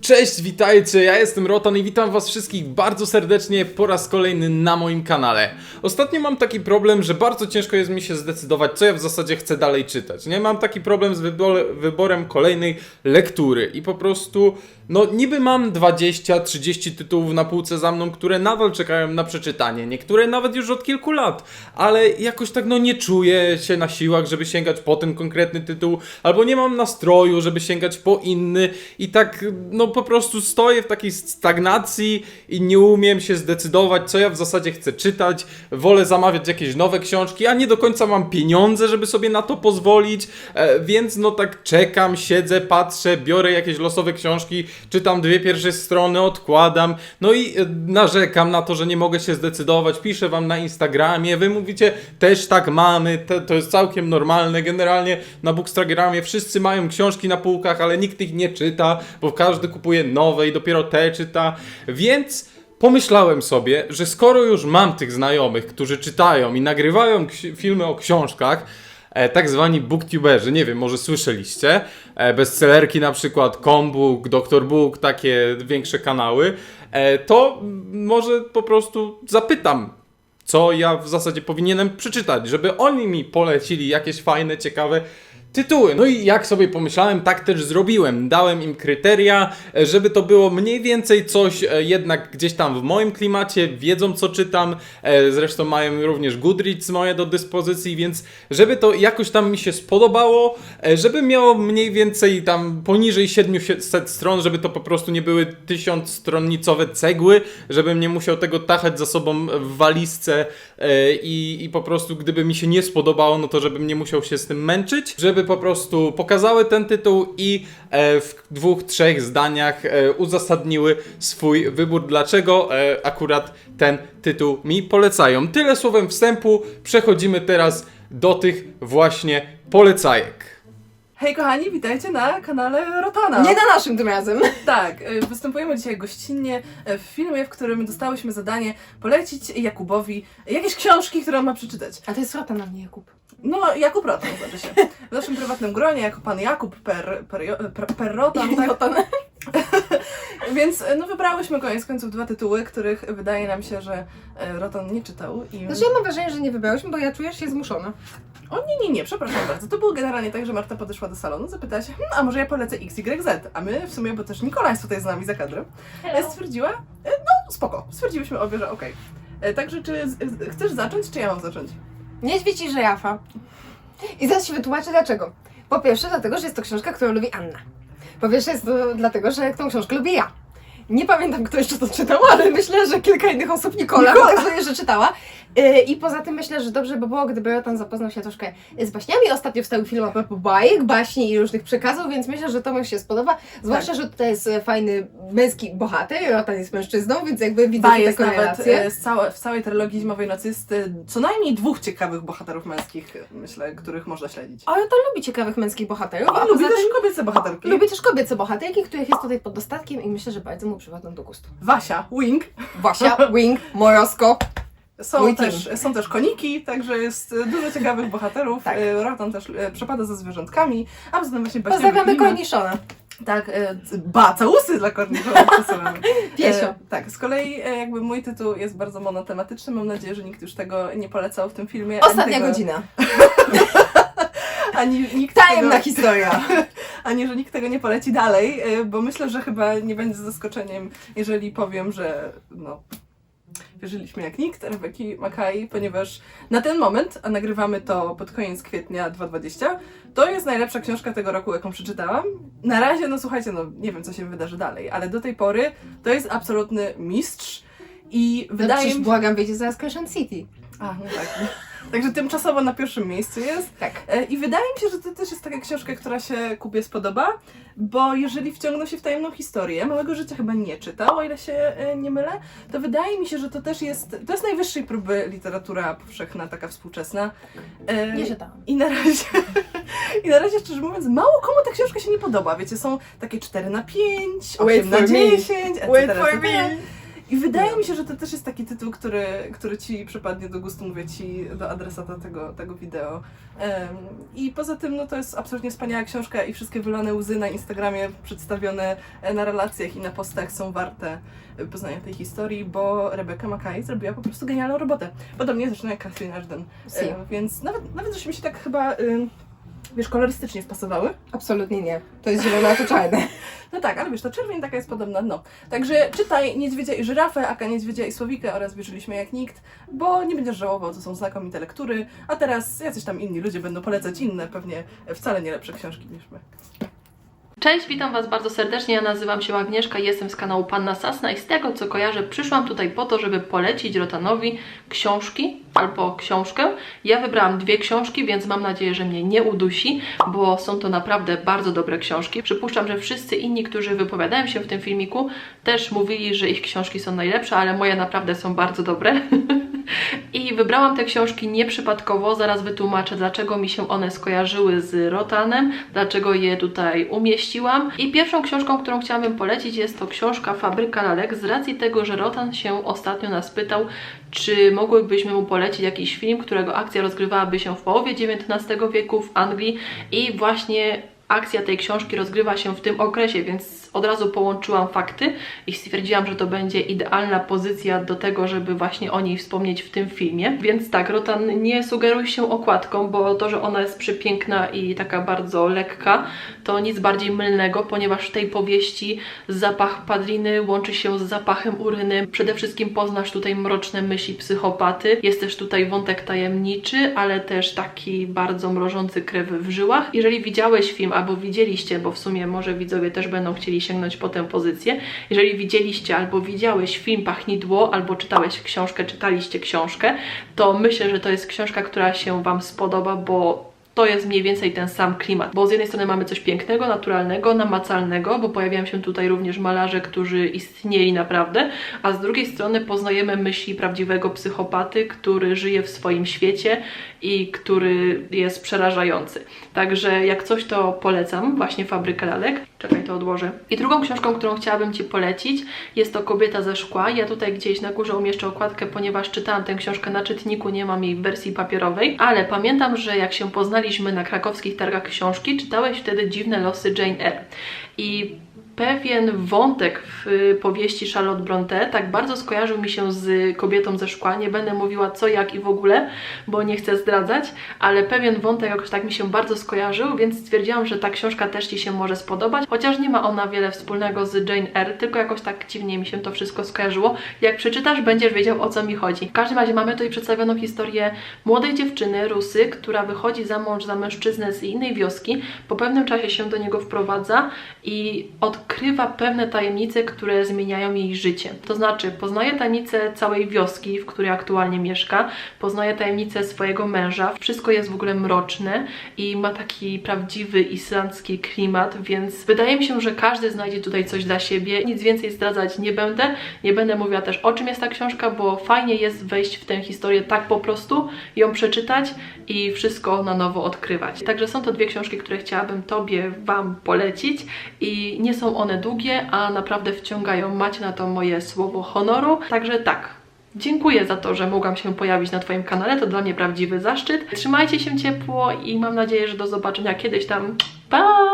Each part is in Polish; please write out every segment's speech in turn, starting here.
Cześć, witajcie, ja jestem Rotan i witam was wszystkich bardzo serdecznie po raz kolejny na moim kanale. Ostatnio mam taki problem, że bardzo ciężko jest mi się zdecydować, co ja w zasadzie chcę dalej czytać. Nie mam taki problem z wybor- wyborem kolejnej lektury i po prostu, no niby mam 20-30 tytułów na półce za mną, które nadal czekają na przeczytanie, niektóre nawet już od kilku lat, ale jakoś tak no nie czuję się na siłach, żeby sięgać po ten konkretny tytuł, albo nie mam nastroju, żeby sięgać po inny. I tak no po prostu stoję w takiej stagnacji i nie umiem się zdecydować, co ja w zasadzie chcę czytać. Wolę zamawiać jakieś nowe książki, a nie do końca mam pieniądze, żeby sobie na to pozwolić, e, więc no tak czekam, siedzę, patrzę, biorę jakieś losowe książki, czytam dwie pierwsze strony, odkładam, no i e, narzekam na to, że nie mogę się zdecydować, piszę wam na Instagramie, wy mówicie też tak mamy, te, to jest całkiem normalne, generalnie na Bookstagramie wszyscy mają książki na półkach, ale nikt ich nie czyta, bo każdy kupuje nowe i dopiero te czyta, więc pomyślałem sobie, że skoro już mam tych znajomych, którzy czytają i nagrywają filmy o książkach, tak zwani booktuberzy, nie wiem, może słyszeliście, e, bestsellerki na przykład, Combook, Dr. Book, takie większe kanały, e, to może po prostu zapytam, co ja w zasadzie powinienem przeczytać, żeby oni mi polecili jakieś fajne, ciekawe tytuły. No i jak sobie pomyślałem, tak też zrobiłem. Dałem im kryteria, e, żeby to było mniej więcej coś e, jednak gdzieś tam w moim klimacie, wiedzą co czytam, e, zresztą mają również Goodreads moje do dyspozycji, więc żeby to jakoś tam mi się spodobało, żeby miało mniej więcej tam poniżej 700 stron, żeby to po prostu nie były tysiąc stronnicowe cegły, żebym nie musiał tego tachać za sobą w walizce i, i po prostu gdyby mi się nie spodobało, no to żebym nie musiał się z tym męczyć, żeby po prostu pokazały ten tytuł i e, w dwóch, trzech zdaniach e, uzasadniły swój wybór, dlaczego e, akurat ten tytuł mi polecają. Tyle słowem wstępu, przechodzimy teraz do tych właśnie polecajek. Hej kochani, witajcie na kanale Rotana. Nie na naszym tym razem. Tak, y, występujemy dzisiaj gościnnie y, w filmie, w którym dostałyśmy zadanie polecić Jakubowi jakieś książki, które on ma przeczytać. A to jest rota na mnie, Jakub. No, Jakub Rotan znaczy się. W naszym prywatnym gronie, jako pan Jakub per, per, per, per Rotan, tak? Rotan. Więc y, no, wybrałyśmy koniec końców dwa tytuły, których wydaje nam się, że y, Rotan nie czytał. I... Znaczy ja mam wrażenie, że nie wybrałyśmy, bo ja czuję się zmuszona. O nie, nie, nie, przepraszam bardzo. To było generalnie tak, że Marta podeszła do salonu, zapytała się, hmm, a może ja polecę XYZ, a my w sumie, bo też Nikola jest tutaj z nami za kadrem, e, stwierdziła, e, no spoko, stwierdziłyśmy obie, że okej. E, Także czy z- chcesz zacząć, czy ja mam zacząć? Niedźwiedź i żyrafa. I zaraz się wytłumaczę dlaczego. Po pierwsze dlatego, że jest to książka, którą lubi Anna. Po pierwsze jest to dlatego, że tą książkę lubię ja. Nie pamiętam, kto jeszcze to czytał, ale myślę, że kilka innych osób, Nikola, Nikola. pokazuje, że czytała. Yy, I poza tym myślę, że dobrze by było, gdyby Rotan zapoznał się troszkę z baśniami. Ostatnio wstał film a propos bajek, baśni i różnych przekazów, więc myślę, że to mu się spodoba. Zwłaszcza, że tutaj jest e, fajny męski bohater, Rotan jest mężczyzną, więc jakby widzę tutaj jest nawet korelację. e, z całe, w całej trylogii Zimowej Nocy jest e, co najmniej dwóch ciekawych bohaterów męskich, myślę, których można śledzić. Ale to lubi ciekawych męskich bohaterów, a A lubi też kobiece bohaterki. lubi też kobiece bohaterki, których jest tutaj pod dostatkiem i myślę, że bardzo mu przypadną do gustu. Wasia, Wing. Wasia, Wing, Morosko. Są też, są też koniki, także jest dużo ciekawych bohaterów. Tak. Rotan też e, przepada za zwierzątkami, a poza tym właśnie Pozdrawiamy. Korniszona. Tak, e, c- ba, całusy dla korniszona przesyłamy. Piesio. E, tak, z kolei e, jakby mój tytuł jest bardzo monotematyczny. Mam nadzieję, że nikt już tego nie polecał w tym filmie. Ostatnia tego, godzina. Ani nikt Tajemna tego, historia. ani że nikt tego nie poleci dalej, bo myślę, że chyba nie będzie zaskoczeniem, jeżeli powiem, że no, wierzyliśmy jak nikt Rebeki Makai, ponieważ na ten moment, a nagrywamy to pod koniec kwietnia 2020, to jest najlepsza książka tego roku, jaką przeczytałam. Na razie, no słuchajcie, no nie wiem, co się wydarzy dalej, ale do tej pory to jest absolutny mistrz i No wydaje mi się... błagam, wiecie zaraz Crescent City. A, no tak. Także tymczasowo na pierwszym miejscu jest. Tak. E, I wydaje mi się, że to też jest taka książka, która się Kubie spodoba, bo jeżeli wciągnął się w tajemną historię, Małego Życia chyba nie czytał, o ile się e, nie mylę, to wydaje mi się, że to też jest, to jest najwyższej próby literatura powszechna, taka współczesna. E, Nie czytałam. I na razie, i na razie szczerze mówiąc, mało komu ta książka się nie podoba. Wiecie, są takie 4 na 5, 8 Wait na for me. 10, etc. Wait for etc. me. I wydaje mi się, że to też jest taki tytuł, który, który ci przypadnie do gustu, mówię ci, do adresata tego, tego wideo. Em, I poza tym, no to jest absolutnie wspaniała książka i wszystkie wylane łzy na Instagramie przedstawione e, na relacjach i na postach są warte e, poznania tej historii, bo Rebecca Mackay zrobiła po prostu genialną robotę. Podobnie zresztą jak Catherine Ashton. E, Więc nawet, nawet żeśmy się tak chyba, y, wiesz, kolorystycznie wpasowały. Absolutnie nie. To jest zielone, a to czarne. No tak, ale wiesz, to czerwień taka jest podobna, no. Także czytaj Niedźwiedzia i Żyrafę, Aka Niedźwiedzia i Słowikę oraz Wierzyliśmy jak nikt, bo nie będziesz żałował, to są znakomite lektury, a teraz jacyś tam inni ludzie będą polecać inne, pewnie wcale nie lepsze książki niż my. Cześć, witam Was bardzo serdecznie. Ja nazywam się Agnieszka, jestem z kanału Panna Sasna i z tego co kojarzę, przyszłam tutaj po to, żeby polecić Rotanowi książki albo książkę. Ja wybrałam dwie książki, więc mam nadzieję, że mnie nie udusi, bo są to naprawdę bardzo dobre książki. Przypuszczam, że wszyscy inni, którzy wypowiadają się w tym filmiku, też mówili, że ich książki są najlepsze, ale moje naprawdę są bardzo dobre. I wybrałam te książki nieprzypadkowo, zaraz wytłumaczę, dlaczego mi się one skojarzyły z Rotanem, dlaczego je tutaj umieściłam. I pierwszą książką, którą chciałabym polecić jest to książka Fabryka Lalek, z racji tego, że Rotan się ostatnio nas pytał, czy mogłybyśmy mu polecić jakiś film, którego akcja rozgrywałaby się w połowie XIX wieku w Anglii i właśnie akcja tej książki rozgrywa się w tym okresie, więc od razu połączyłam fakty i stwierdziłam, że to będzie idealna pozycja do tego, żeby właśnie o niej wspomnieć w tym filmie. Więc tak, Rotan, nie sugeruj się okładką, bo to, że ona jest przepiękna i taka bardzo lekka, to nic bardziej mylnego, ponieważ w tej powieści zapach padliny łączy się z zapachem uryny. Przede wszystkim poznasz tutaj mroczne myśli psychopaty. Jest też tutaj wątek tajemniczy, ale też taki bardzo mrożący krew w żyłach. Jeżeli widziałeś film albo widzieliście, bo w sumie może widzowie też będą chcieli sięgnąć po tę pozycję, jeżeli widzieliście albo widziałeś film Pachnidło, albo czytałeś książkę, czytaliście książkę, to myślę, że to jest książka, która się Wam spodoba, bo to jest mniej więcej ten sam klimat, bo z jednej strony mamy coś pięknego, naturalnego, namacalnego, bo pojawiają się tutaj również malarze, którzy istnieli naprawdę, a z drugiej strony poznajemy myśli prawdziwego psychopaty, który żyje w swoim świecie i który jest przerażający. Także jak coś, to polecam właśnie Fabrykę Lalek. Czekaj, to odłożę. I drugą książką, którą chciałabym Ci polecić, jest to Kobieta ze szkła. Ja tutaj gdzieś na górze umieszczę okładkę, ponieważ czytałam tę książkę na czytniku, nie mam jej w wersji papierowej, ale pamiętam, że jak się poznaliśmy na krakowskich targach książki, czytałeś wtedy Dziwne losy Jane Eyre. I pewien wątek w y, powieści Charlotte Bronte tak bardzo skojarzył mi się z kobietą ze szkła. Nie będę mówiła co, jak i w ogóle, bo nie chcę zdradzać, ale pewien wątek jakoś tak mi się bardzo skojarzył, więc stwierdziłam, że ta książka też Ci się może spodobać, chociaż nie ma ona wiele wspólnego z Jane Eyre, tylko jakoś tak dziwnie mi się to wszystko skojarzyło. Jak przeczytasz, będziesz wiedział o co mi chodzi. W każdym razie mamy tutaj przedstawioną historię młodej dziewczyny, Rusy, która wychodzi za mąż za mężczyznę z innej wioski, po pewnym czasie się do niego wprowadza i odkrywa pewne tajemnice, które zmieniają jej życie. To znaczy, poznaje tajemnice całej wioski, w której aktualnie mieszka, poznaje tajemnice swojego męża. Wszystko jest w ogóle mroczne i ma taki prawdziwy islandzki klimat, więc wydaje mi się, że każdy znajdzie tutaj coś dla siebie. Nic więcej zdradzać nie będę. Nie będę mówiła też o czym jest ta książka, bo fajnie jest wejść w tę historię tak po prostu, ją przeczytać i wszystko na nowo odkrywać. Także są to dwie książki, które chciałabym Tobie, Wam polecić i nie są one długie, a naprawdę wciągają. Macie na to moje słowo honoru. Także tak, Dziękuję za to, że mogłam się pojawić na Twoim kanale, to dla mnie prawdziwy zaszczyt. Trzymajcie się ciepło i mam nadzieję, że do zobaczenia kiedyś tam. Pa!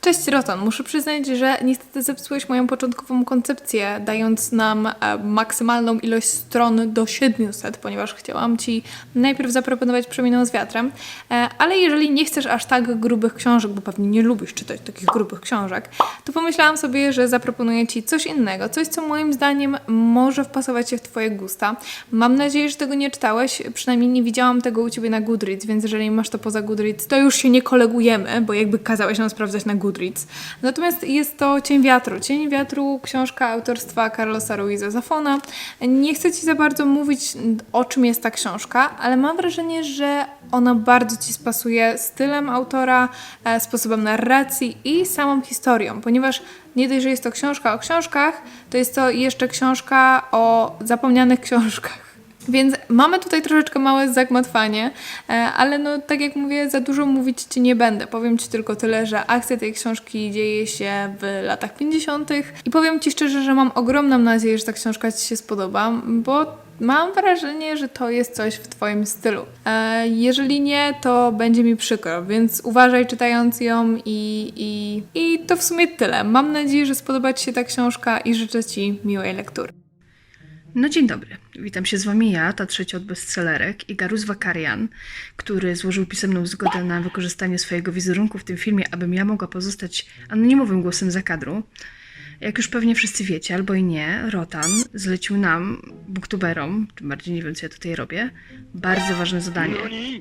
Cześć Roton, muszę przyznać, że niestety zepsułeś moją początkową koncepcję, dając nam e, maksymalną ilość stron do 700, ponieważ chciałam Ci najpierw zaproponować Przeminą z wiatrem, e, ale jeżeli nie chcesz aż tak grubych książek, bo pewnie nie lubisz czytać takich grubych książek, to pomyślałam sobie, że zaproponuję Ci coś innego, coś co moim zdaniem może wpasować się w Twoje gusta. Mam nadzieję, że tego nie czytałeś, przynajmniej nie widziałam tego u Ciebie na Goodreads, więc jeżeli masz to poza Goodreads, to już się nie kolegujemy, bo jakby kazałeś nam sprawdzać na Goodreads. Natomiast jest to Cień Wiatru. Cień Wiatru, książka autorstwa Carlosa Ruiza Zafona. Nie chcę Ci za bardzo mówić, o czym jest ta książka, ale mam wrażenie, że ona bardzo Ci spasuje stylem autora, e, sposobem narracji i samą historią, ponieważ nie dość, że jest to książka o książkach, to jest to jeszcze książka o zapomnianych książkach. Więc mamy tutaj troszeczkę małe zagmatwanie, e, ale no tak jak mówię, za dużo mówić Ci nie będę. Powiem Ci tylko tyle, że akcja tej książki dzieje się w latach 50. i powiem Ci szczerze, że mam ogromną nadzieję, że ta książka Ci się spodoba, bo mam wrażenie, że to jest coś w Twoim stylu. E, jeżeli nie, to będzie mi przykro, więc uważaj czytając ją i, i, i to w sumie tyle. Mam nadzieję, że spodoba Ci się ta książka i życzę Ci miłej lektury. No dzień dobry. Witam się z wami ja, ta trzecia od bestsellerek i Garus Wakarian, który złożył pisemną zgodę na wykorzystanie swojego wizerunku w tym filmie, abym ja mogła pozostać anonimowym głosem za kadru. Jak już pewnie wszyscy wiecie, albo i nie, Rotan zlecił nam, booktuberom, tym bardziej nie wiem co ja tutaj robię, bardzo ważne zadanie.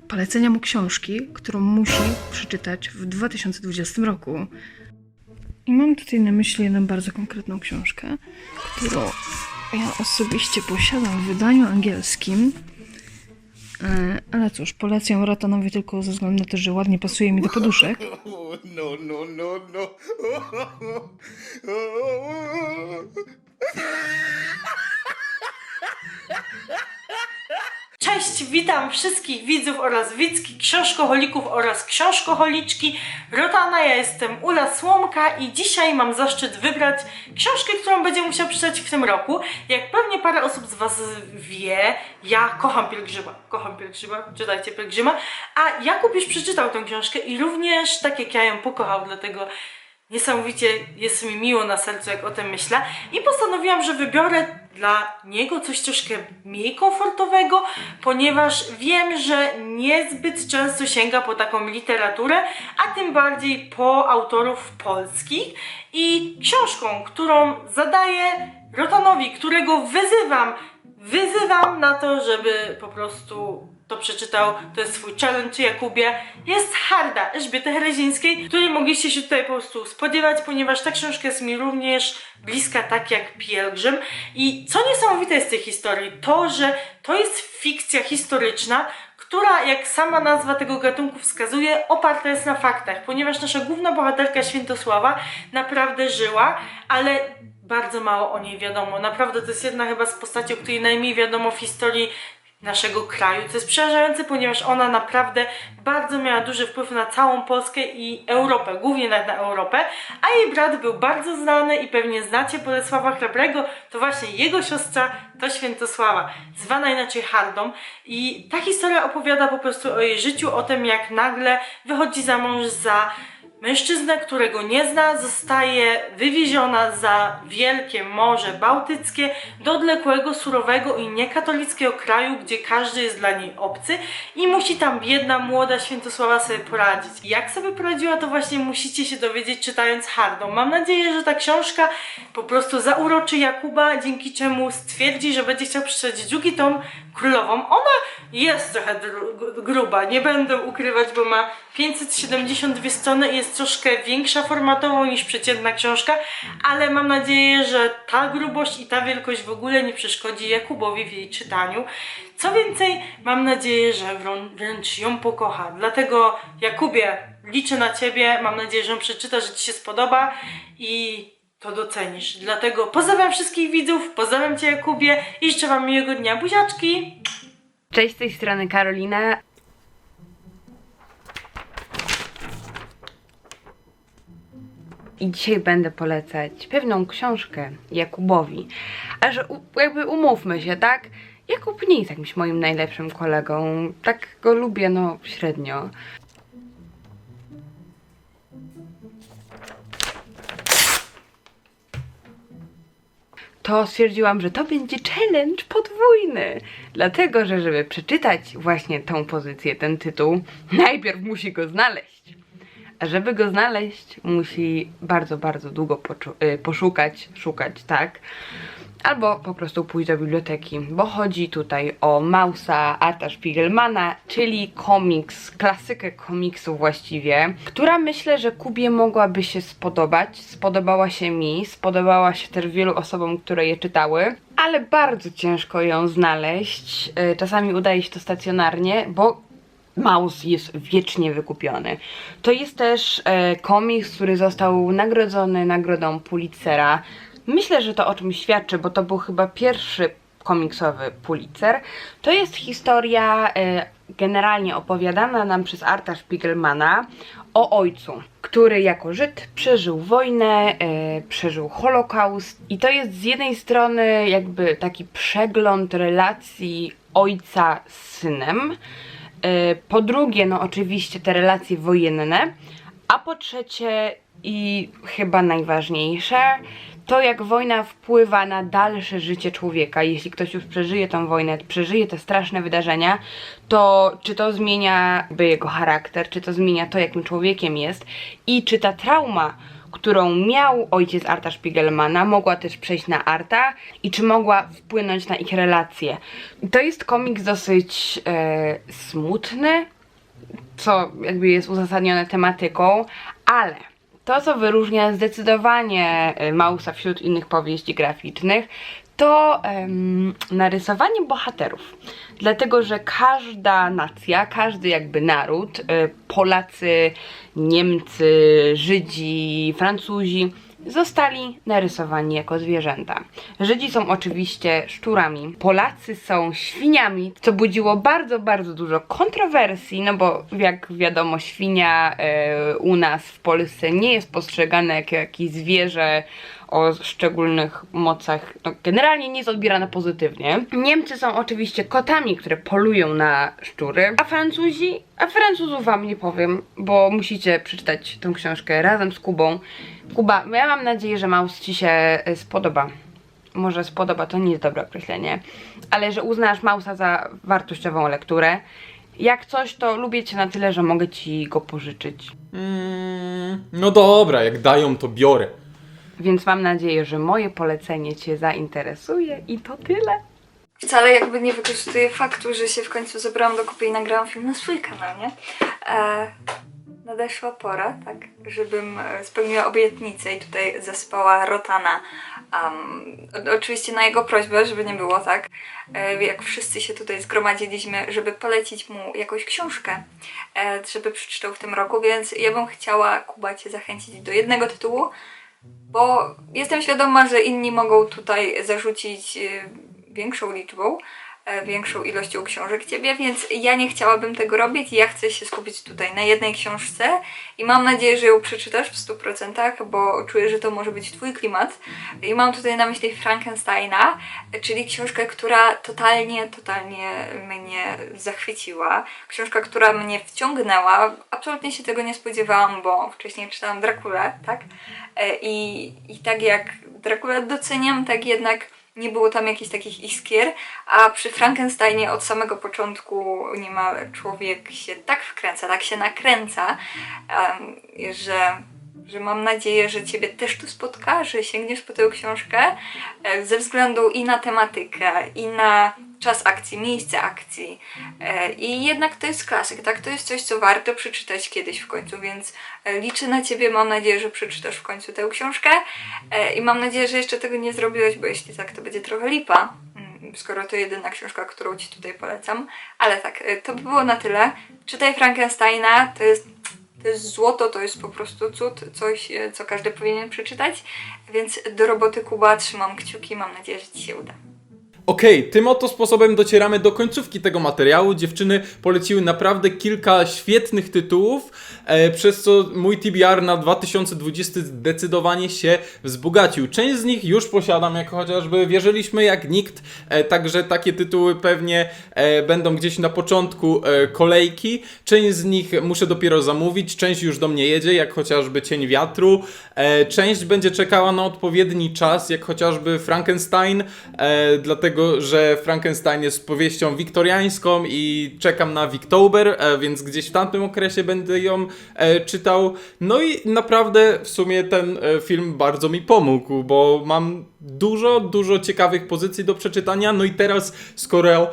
Polecenia mu książki, którą musi przeczytać w 2020 roku. I mam tutaj na myśli jedną bardzo konkretną książkę, którą ja osobiście posiadam w wydaniu angielskim. E, Ale cóż, polecam Rotanowi tylko ze względu na to, że ładnie pasuje mi do poduszek. no, no, no, no. Witam wszystkich widzów oraz widzki, książkoholików oraz książkoholiczki. Rotana, ja jestem Ula Słomka i dzisiaj mam zaszczyt wybrać książkę, którą będzie musiał przeczytać w tym roku. Jak pewnie parę osób z Was wie, ja kocham pielgrzyma. Kocham pielgrzyma, czytajcie pielgrzyma. A Jakub już przeczytał tę książkę i również tak jak ja ją pokochał, dlatego Niesamowicie jest mi miło na sercu, jak o tym myślę. I postanowiłam, że wybiorę dla niego coś troszkę mniej komfortowego, ponieważ wiem, że niezbyt często sięga po taką literaturę, a tym bardziej po autorów polskich. I książką, którą zadaję Rotanowi, którego wyzywam, wyzywam na to, żeby po prostu to przeczytał, to jest swój challenge Jakubie, jest Harda Elżbiety Herezińskiej, której mogliście się tutaj po prostu spodziewać, ponieważ ta książka jest mi również bliska tak jak Pielgrzym. I co niesamowite jest tej historii, to, że to jest fikcja historyczna, która, jak sama nazwa tego gatunku wskazuje, oparta jest na faktach, ponieważ nasza główna bohaterka Świętosława naprawdę żyła, ale bardzo mało o niej wiadomo. Naprawdę to jest jedna chyba z postaci, o której najmniej wiadomo w historii naszego kraju, co jest przerażające, ponieważ ona naprawdę bardzo miała duży wpływ na całą Polskę i Europę, głównie na, na Europę, a jej brat był bardzo znany i pewnie znacie Bolesława Chrabrego, to właśnie jego siostra to Świętosława, zwana inaczej Hardą i ta historia opowiada po prostu o jej życiu, o tym jak nagle wychodzi za mąż za Mężczyznę, którego nie zna, zostaje wywieziona za wielkie Morze Bałtyckie do odległego, surowego i niekatolickiego kraju, gdzie każdy jest dla niej obcy i musi tam biedna, młoda Świętosława sobie poradzić. Jak sobie poradziła, to właśnie musicie się dowiedzieć czytając Hardą. Mam nadzieję, że ta książka po prostu zauroczy Jakuba, dzięki czemu stwierdzi, że będzie chciał przeczytać drugi tom Królową. Ona jest trochę gruba, nie będę ukrywać, bo ma 572 strony i jest troszkę większa formatowo niż przeciętna książka, ale mam nadzieję, że ta grubość i ta wielkość w ogóle nie przeszkodzi Jakubowi w jej czytaniu. Co więcej, mam nadzieję, że wręcz ją pokocha. Dlatego Jakubie, liczę na Ciebie, mam nadzieję, że ją przeczytasz, że Ci się spodoba i to docenisz. Dlatego pozdrawiam wszystkich widzów, pozdrawiam Cię Jakubie i życzę Wam miłego dnia. Buziaczki! Cześć, z tej strony Karolina. I dzisiaj będę polecać pewną książkę Jakubowi. A że jakby umówmy się, tak? Jakub nie jest jakimś moim najlepszym kolegą. Tak go lubię, no średnio. to stwierdziłam, że to będzie challenge podwójny. Dlatego, że żeby przeczytać właśnie tą pozycję, ten tytuł, najpierw musi go znaleźć. Żeby go znaleźć, musi bardzo, bardzo długo y, poszukać, szukać, tak? Albo po prostu pójść do biblioteki, bo chodzi tutaj o Mausa Arta Spiegelmana, czyli komiks, klasykę komiksu właściwie, która myślę, że Kubie mogłaby się spodobać. Spodobała się mi, spodobała się też wielu osobom, które je czytały, ale bardzo ciężko ją znaleźć. Y, Czasami udaje się to stacjonarnie, bo Maus jest wiecznie wykupiony. To jest też e, komiks, który został nagrodzony nagrodą Pulitzera. Myślę, że to o czymś świadczy, bo to był chyba pierwszy komiksowy Pulitzer. To jest historia e, generalnie opowiadana nam przez Arta Spiegelmana o ojcu, który jako Żyd przeżył wojnę, e, przeżył Holokaust i to jest z jednej strony jakby taki przegląd relacji ojca z synem, po drugie no oczywiście te relacje wojenne, a po trzecie i chyba najważniejsze, to jak wojna wpływa na dalsze życie człowieka. Jeśli ktoś już przeżyje tą wojnę, przeżyje te straszne wydarzenia, to czy to zmienia jego charakter, czy to zmienia to, jakim człowiekiem jest i czy ta trauma, którą miał ojciec Arta Spiegelmana, mogła też przejść na Arta i czy mogła wpłynąć na ich relacje. To jest komiks dosyć e, smutny, co jakby jest uzasadnione tematyką, ale to, co wyróżnia zdecydowanie y, Mausa wśród innych powieści graficznych, to narysowanie bohaterów. Dlatego, że każda nacja, każdy jakby naród, y, Polacy, Niemcy, Żydzi, Francuzi, zostali narysowani jako zwierzęta. Żydzi są oczywiście szczurami, Polacy są świniami, co budziło bardzo, bardzo dużo kontrowersji, no bo jak wiadomo, świnia e, u nas w Polsce nie jest postrzegane jako jakieś zwierzę o szczególnych mocach, no, generalnie nie jest odbierane pozytywnie. Niemcy są oczywiście kotami, które polują na szczury, a Francuzi, a Francuzów wam nie powiem, bo musicie przeczytać tę książkę razem z Kubą. Kuba, ja mam nadzieję, że Maus ci się e, spodoba. Może spodoba to nie jest dobre określenie, ale że uznasz Mausa za wartościową lekturę. Jak coś, to lubię cię na tyle, że mogę ci go pożyczyć. Mm, no dobra, jak dają, to biorę. Więc mam nadzieję, że moje polecenie cię zainteresuje i to tyle. Wcale jakby nie wykorzystuję faktu, że się w końcu zebrałam do kupy i nagrałam film na swój kanał, nie? E, nadeszła pora, tak, żebym e, spełniła obietnicę i tutaj zespała Rotana. Um, oczywiście na jego prośbę, żeby nie było tak, e, jak wszyscy się tutaj zgromadziliśmy, żeby polecić mu jakąś książkę, e, żeby przeczytał w tym roku, więc ja bym chciała Kuba Cię zachęcić do jednego tytułu, bo jestem świadoma, że inni mogą tutaj zarzucić y, większą liczbą, większą ilością książek ciebie, więc ja nie chciałabym tego robić. Ja chcę się skupić tutaj na jednej książce i mam nadzieję, że ją przeczytasz w 100%, bo czuję, że to może być twój klimat. I mam tutaj na myśli Frankensteina, czyli książkę, która totalnie, totalnie mnie zachwyciła. Książka, która mnie wciągnęła. Absolutnie się tego nie spodziewałam, bo wcześniej czytałam Drakulę, tak? E, I, I tak jak Drakulę doceniam, tak jednak nie było tam jakichś takich iskier, a przy Frankensteinie od samego początku niemal człowiek się tak wkręca, tak się nakręca, że, że mam nadzieję, że Ciebie też tu spotka, że sięgniesz po tę książkę e, ze względu i na tematykę, i na czas akcji, miejsce akcji. E, I jednak to jest klasyk, tak? To jest coś, co warto przeczytać kiedyś w końcu, więc e, liczę na Ciebie, mam nadzieję, że przeczytasz w końcu tę książkę E, i mam nadzieję, że jeszcze tego nie zrobiłeś, bo jeśli tak, to będzie trochę lipa, mm, skoro to jedyna książka, którą Ci tutaj polecam. Ale tak, to by było na tyle. Czytaj Frankensteina, to jest, to jest złoto, to jest po prostu cud, coś, co każdy powinien przeczytać, więc do roboty Kuba, trzymam kciuki, mam nadzieję, że Ci się uda. Okej, tym oto sposobem docieramy do końcówki tego materiału. Dziewczyny poleciły naprawdę kilka świetnych tytułów, e, przez co mój TBR na 2020 zdecydowanie się wzbogacił. Część z nich już posiadam, jak chociażby Wierzyliśmy jak nikt, e, także takie tytuły pewnie e, będą gdzieś na początku e, kolejki. Część z nich muszę dopiero zamówić, część już do mnie jedzie, jak chociażby Cień Wiatru. E, część będzie czekała na odpowiedni czas, jak chociażby Frankenstein, e, dlatego że Frankenstein jest powieścią wiktoriańską i czekam na Wiktober, e, więc gdzieś w tamtym okresie będę ją e, czytał. No i naprawdę w sumie ten e, film bardzo mi pomógł, bo mam dużo, dużo ciekawych pozycji do przeczytania. No i teraz, skoro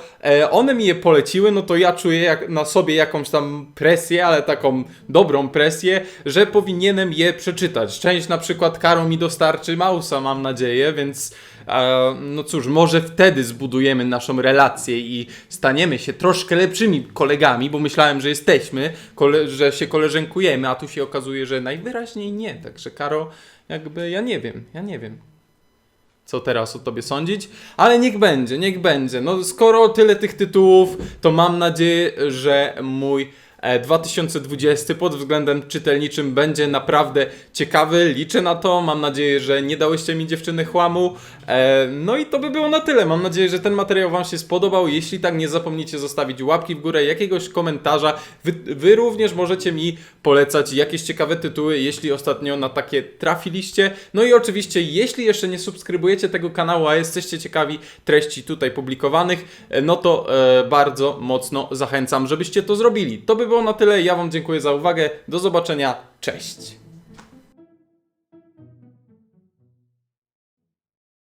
one mi je poleciły, no to ja czuję jak, na sobie jakąś tam presję, ale taką dobrą presję, że powinienem je przeczytać. Część na przykład Karo mi dostarczy Mausa, mam nadzieję, więc no cóż, może wtedy zbudujemy naszą relację i staniemy się troszkę lepszymi kolegami, bo myślałem, że jesteśmy, że się koleżenkujemy, a tu się okazuje, że najwyraźniej nie. Także Karo, jakby ja nie wiem, ja nie wiem. co teraz o tobie sądzić, ale niech będzie, niech będzie. No skoro tyle tych tytułów, to mam nadzieję, że mój 2020 pod względem czytelniczym będzie naprawdę ciekawy. Liczę na to. Mam nadzieję, że nie dałyście mi dziewczyny chłamu. E, no i to by było na tyle. Mam nadzieję, że ten materiał Wam się spodobał. Jeśli tak, nie zapomnijcie zostawić łapki w górę, jakiegoś komentarza. Wy, wy również możecie mi polecać jakieś ciekawe tytuły, jeśli ostatnio na takie trafiliście. No i oczywiście, jeśli jeszcze nie subskrybujecie tego kanału, a jesteście ciekawi treści tutaj publikowanych, e, no to e, bardzo mocno zachęcam, żebyście to zrobili. To by było na tyle. Ja Wam dziękuję za uwagę. Do zobaczenia. Cześć.